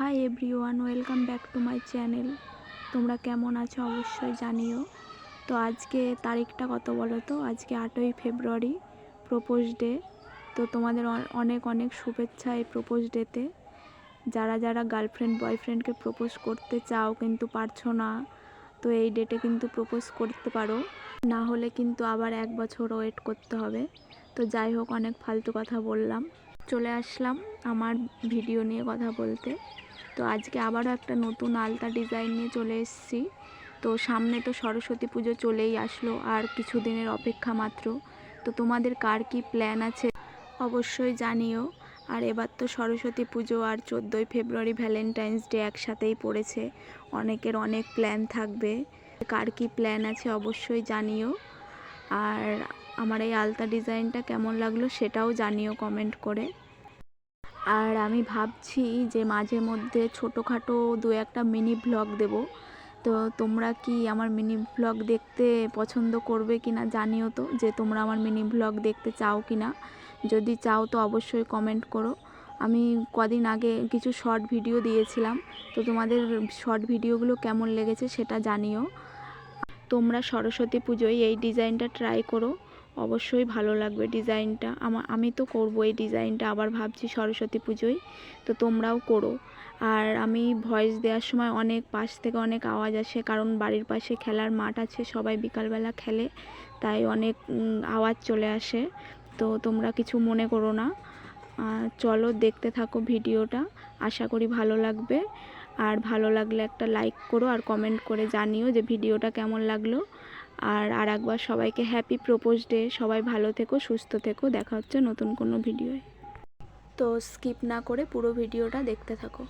Hi everyone, welcome back to my channel. তোমরা কেমন আছো অবশ্যই জানিও। তো আজকে তারিখটা কত বলো তো? আজকে আটই ফেব্রুয়ারি, প্রপোজ ডে। তো তোমাদের অনেক অনেক শুভেচ্ছা এই প্রপোজ ডেতে যারা যারা গার্লফ্রেন্ড বয়ফ্রেন্ডকে প্রপোজ করতে চাও কিন্তু পারছ না, তো এই ডেটে কিন্তু প্রপোজ করতে পারো। না হলে কিন্তু আবার এক বছর ওয়েট করতে হবে। তো যাই হোক, অনেক ফালতু কথা বললাম। চলে আসলাম আমার ভিডিও নিয়ে কথা বলতে। তো আজকে আবারও একটা নতুন আলতা ডিজাইন নিয়ে চলে এসেছি। তো সামনে তো সরস্বতী পুজো চলেই আসলো, আর কিছু দিনের অপেক্ষা মাত্র। তো তোমাদের কার কি প্ল্যান আছে অবশ্যই জানিও। আর এবার তো সরস্বতী পুজো আর চোদ্দোই ফেব্রুয়ারি ভ্যালেন্টাইন্স ডে একসাথেই পড়েছে, অনেকের অনেক প্ল্যান থাকবে। কার কি প্ল্যান আছে অবশ্যই জানিও। আর আমার এই আলতা ডিজাইনটা কেমন লাগল সেটাও জানিও কমেন্ট করে। আর আমি ভাবছি যে মাঝে মধ্যে ছোটোখাটো দু একটা মিনি ভ্লগ দেব। তো তোমরা কি আমার মিনি ভ্লগ দেখতে পছন্দ করবে কি না জানিও তো, যে তোমরা আমার মিনি ভ্লগ দেখতে চাও কি না যদি চাও তো অবশ্যই কমেন্ট করো। আমি কদিন আগে কিছু শর্ট ভিডিও দিয়েছিলাম, তো তোমাদের শর্ট ভিডিওগুলো কেমন লেগেছে সেটা জানিও। তোমরা সরস্বতী পুজোয় এই ডিজাইনটা ট্রাই করো। অবশ্যই ভালো লাগবে ডিজাইনটা। আমা, আমি তো করব এই ডিজাইনটা, আবার ভাবছি সরস্বতী পুজোয়, তো তোমরাও করো। আর আমি ভয়েস দেওয়ার সময় অনেক পাশ থেকে অনেক আওয়াজ আসে, কারণ বাড়ির পাশে খেলার মাঠ আছে, সবাই বিকালবেলা খেলে, তাই অনেক আওয়াজ চলে আসে, তো তোমরা কিছু মনে করো না। চলো দেখতে থাকো ভিডিওটা, আশা করি ভালো লাগবে। আর ভালো লাগলে একটা লাইক করো আর কমেন্ট করে জানিও যে ভিডিওটা কেমন লাগল। আর আর একবার সবাইকে হ্যাপি প্রপোজ ডে সবাই ভালো থেকো, সুস্থ থেকো। দেখা হচ্ছে নতুন কোনো ভিডিওয়। তো স্কিপ না করে পুরো ভিডিওটা দেখতে থাকো।